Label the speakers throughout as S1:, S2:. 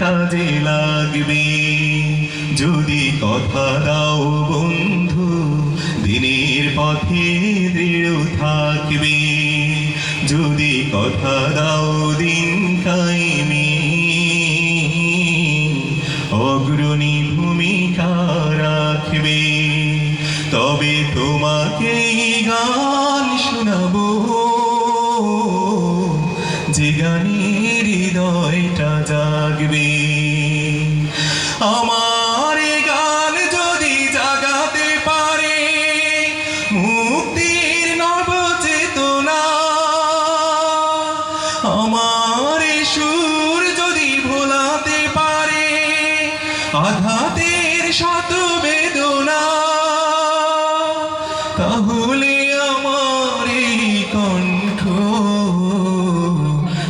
S1: কাজে লাগবে। যদি কথা দাও বন্ধু, দিনের পথে দৃঢ় থাকবে। যদি কথা দাও দিন কায়েমে। অগ্রণী ভূমিকা রাখবে। তবে তোমাকে গান শোনাবো। যে গানের হৃদয়টা জাগবে। আমার গান যদি জাগাতে পারে, মুক্তির নব চেতনা আমার সুর যদি ভোলাতে পারে, আঘাতের শত বেদনা তাহলে আমার কণ্ঠ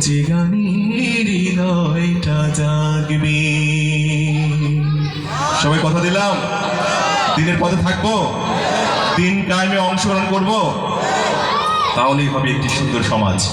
S1: যে গানে হৃদয়টা জাগবে। সবাই কথা দিলাম? দিনের পথে থাকব? দিন টাইমে অংশগ্রহণ করব? তাহলেই হবে একটি সুন্দর সমাজ।